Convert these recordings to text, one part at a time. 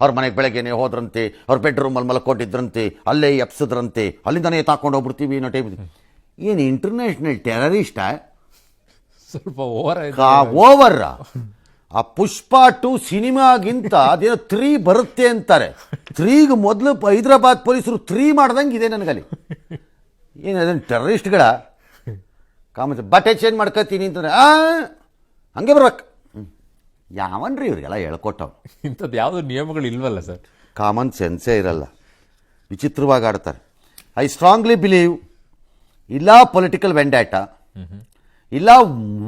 ಅವ್ರ ಮನೆಗೆ ಬೆಳಗ್ಗೆನೇ ಹೋದ್ರಂತೆ ಅವ್ರ ಬೆಡ್ರೂಮಲ್ಲಿ ಮಲ್ಕೊಂಡಿದ್ರಂತೆ ಅಲ್ಲೇ ಎಪ್ಸಿದ್ರಂತೆ ಅಲ್ಲಿಂದನೇ ತಾಕೊಂಡು ಹೋಗ್ಬಿಡ್ತೀವಿ ಅನ್ನೋ ಟೈಮ್ ಏನು ಇಂಟರ್ನ್ಯಾಷನಲ್ ಟೆರರಿಸ್ಟ ಸ್ವಲ್ಪ ಓವರ್ ಓವರ್ ಆ? ಪುಷ್ಪ ಟು ಸಿನಿಮಾಗಿಂತ ಅದೇನೋ ತ್ರೀ ಬರುತ್ತೆ ಅಂತಾರೆ. ತ್ರೀಗೆ ಮೊದಲು ಹೈದರಾಬಾದ್ ಪೊಲೀಸರು ತ್ರೀ ಮಾಡ್ದಂಗೆ ಇದೆ ನನಗಲ್ಲಿ. ಏನು ಅದನ್ನು ಟೆರರಿಸ್ಟ್ಗಳ ಕಾಮ ಬಟ್ಟೆ ಚೇಂಜ್ ಮಾಡ್ಕೊತೀನಿ ಅಂತಂದ್ರೆ ಆ ಹಂಗೆ ಬರ್ಬೇಕು. ಯಾವನ್ರಿ ಇವರಿಗೆಲ್ಲ ಹೇಳ್ಕೊಟ್ಟವ್? ಇಂಥದ್ದು ಯಾವುದು ನಿಯಮಗಳು ಇಲ್ವಲ್ಲ ಸರ್? ಕಾಮನ್ ಸೆನ್ಸೇ ಇರಲ್ಲ. ವಿಚಿತ್ರವಾಗಿ ಆಡ್ತಾರೆ. ಐ ಸ್ಟ್ರಾಂಗ್ಲಿ ಬಿಲೀವ್ ಇಲ್ಲ ಪೊಲಿಟಿಕಲ್ ವೆಂಡ್ಯಾಟ ಇಲ್ಲ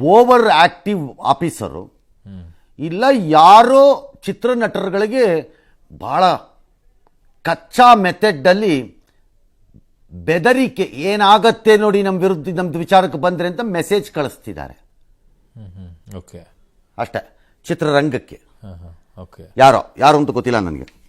ಓವರ್ ಆಕ್ಟಿವ್ ಆಫೀಸರು ಇಲ್ಲ ಯಾರೋ ಚಿತ್ರನಟರುಗಳಿಗೆ ಭಾಳ ಕಚ್ಚಾ ಮೆಥಡಲ್ಲಿ ಬೆದರಿಕೆ ಏನಾಗತ್ತೆ ನೋಡಿ ನಮ್ಮ ವಿರುದ್ಧ ನಮ್ಮದು ವಿಚಾರಕ್ಕೆ ಬಂದರೆ ಅಂತ ಮೆಸೇಜ್ ಕಳಿಸ್ತಿದ್ದಾರೆ. ಓಕೆ ಅಷ್ಟೇ. ಚಿತ್ರರಂಗಕ್ಕೆ. ಓಕೆ. ಯಾರೋ ಯಾರು ಅಂತ ಗೊತ್ತಿಲ್ಲ ನನಗೆ.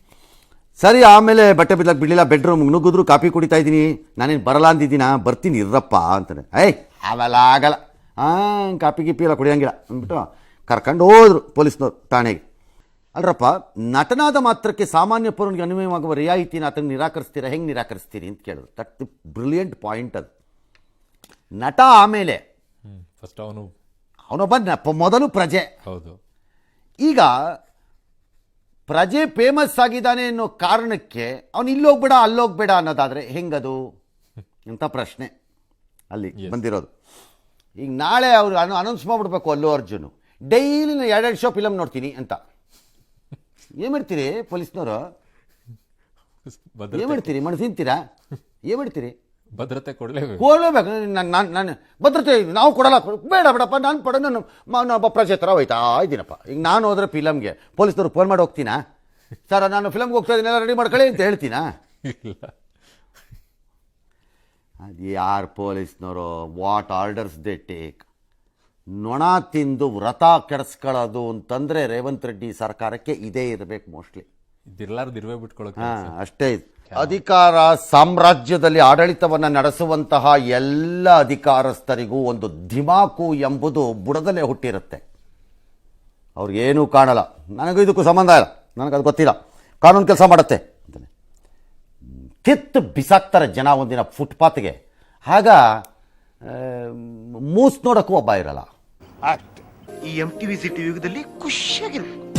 ಸರಿ ಆಮೇಲೆ ಬಟ್ಟೆ ಬಿಡ್ಲಕ್ಕೆ ಬಿಡಲಿಲ್ಲ ಬೆಡ್ರೂಮ್ ನುಗ್ಗಿದ್ರು ಕಾಫಿ ಕುಡಿತಾ ಇದ್ದೀನಿ. ನಾನೇನು ಬರಲ್ಲ ಅಂದಿದ್ದೀನ? ಬರ್ತೀನಿ ಇರ್ರಪ್ಪ ಅಂತಾನೆ. ಏಯ್ ಅವೆಲ್ಲ ಆಗಲ್ಲ. ಹಾಂ ಕಾಫಿ ಗಿಪಿ ಎಲ್ಲ ಕುಡಿಯೋಂಗಿಲ್ಲ ಅಂದ್ಬಿಟ್ಟು ಕರ್ಕೊಂಡು ಹೋದ್ರು ಪೊಲೀಸ್ನವ್ರು ಠಾಣೆಗೆ. ಅಲ್ರಪ್ಪ ನಟನಾದ ಮಾತ್ರಕ್ಕೆ ಸಾಮಾನ್ಯ ಪೌರನಿಗೆ ಅನ್ವಯವಾಗುವ ರಿಯಾಯಿತಿನ ಆತನ ನಿರಾಕರಿಸ್ತೀರಾ ಹೆಂಗೆ ನಿರಾಕರಿಸ್ತೀರಿ ಅಂತ ಕೇಳಿದ್ರು. ದಟ್ ಬ್ರಿಲಿಯಂಟ್ ಪಾಯಿಂಟ್ ಅದು. ನಟ ಆಮೇಲೆ. ಫಸ್ಟ್ ಅವನು ಅವನೊಬ್ಬ ಮೊದಲು ಪ್ರಜೆ. ಹೌದು. ಈಗ ಪ್ರಜೆ ಫೇಮಸ್ ಆಗಿದ್ದಾನೆ ಅನ್ನೋ ಕಾರಣಕ್ಕೆ ಅವನು ಇಲ್ಲೋಗ್ಬೇಡ ಅಲ್ಲೋಗ್ಬೇಡ ಅನ್ನೋದಾದರೆ ಹೆಂಗದು? ಅಂತ ಪ್ರಶ್ನೆ ಅಲ್ಲಿ ಬಂದಿರೋದು. ಈಗ ನಾಳೆ ಅವರು ಅನು ಅನೌನ್ಸ್ ಮಾಡಿಬಿಡ್ಬೇಕು ಅಲ್ಲು ಅರ್ಜುನು. ಡೈಲಿ ನಾನು ಎರಡೆರಡು ಶೋ ಫಿಲಮ್ ನೋಡ್ತೀನಿ ಅಂತ. ಏನು ಮಾಡ್ತೀರಿ ಪೊಲೀಸ್ನವರು? ಏನು ಮಾಡ್ತೀರಿ? ಮಣ್ಣು ತಿಂತೀರಾ? ಏನು ಮಾಡ್ತೀರಿ? ಭದ್ರತೆ ಕೊಡಲೇಬೇಕು. ಕೊಡಲೇಬೇಕು. ನಾನು ನಾನು ನಾನು ಭದ್ರತೆ ನಾವು ಕೊಡಲ್ಲ. ಬೇಡ ಬೇಡಪ್ಪ. ನಾನು ಪಡ ನಾನು ಒಬ್ಬ ಪ್ರಜೆ ಥರ ಹೋಯ್ತಾ? ಇದ್ದೀನಪ್ಪ ಈಗ ನಾನು ಹೋದ್ರೆ ಫಿಲಮ್ಗೆ ಪೊಲೀಸ್ನವ್ರು ಫೋನ್ ಮಾಡಿ ಹೋಗ್ತೀನಾ? ಸರ್ ನಾನು ಫಿಲಮ್ಗೆ ಹೋಗ್ತಾ ಇದ್ದೀನೆಲ್ಲ ರೆಡಿ ಮಾಡ್ಕೊಳ್ಳಿ ಅಂತ ಹೇಳ್ತೀನಾ? ಇಲ್ಲ. ಅದು ಯಾರು ಪೊಲೀಸ್ನವರು? ವಾಟ್ ಆರ್ಡರ್ಸ್ ದೇ ಟೇಕ್ ನೊಣ ತಿಂದು ವ್ರತ ಕೆಡಿಸ್ಕೊಳ್ಳೋದು ಅಂತಂದರೆ ರೇವಂತ್ ರೆಡ್ಡಿ ಸರ್ಕಾರಕ್ಕೆ ಇದೇ ಇರಬೇಕು ಮೋಸ್ಟ್ಲಿ. ಇದಿರ್ಲಾರ್ದು ಇರುವೆ ಬಿಟ್ಕೊಳ್ಳೋಕೆ ಅಷ್ಟೇ ಇದು. ಅಧಿಕಾರ ಸಾಮ್ರಾಜ್ಯದಲ್ಲಿ ಆಡಳಿತವನ್ನು ನಡೆಸುವಂತಹ ಎಲ್ಲ ಅಧಿಕಾರಸ್ಥರಿಗೂ ಒಂದು ಧಿಮಾಕು ಎಂಬುದು ಬುಡದಲ್ಲೇ ಹುಟ್ಟಿರುತ್ತೆ. ಅವ್ರಿಗೇನೂ ಕಾಣಲ್ಲ. ನನಗೂ ಇದಕ್ಕೂ ಸಂಬಂಧ ಇಲ್ಲ. ನನಗದು ಗೊತ್ತಿಲ್ಲ. ಕಾನೂನು ಕೆಲಸ ಮಾಡುತ್ತೆ ಅಂತಾನೆ. ಕಿತ್ತು ಬಿಸಾಕ್ತಾರೆ ಜನ ಒಂದಿನ ಫುಟ್ಪಾತ್ಗೆ. ಆಗ ಮೂಸ್ ನೋಡೋಕ್ಕೂ ಒಬ್ಬ ಇರಲ್ಲ. ಈ ಎಂ ಟಿ ವಿ ಸಿಟಿ ಯುಗದಲ್ಲಿ ಖುಷಿಯಾಗಿರ್ಬೇಕು.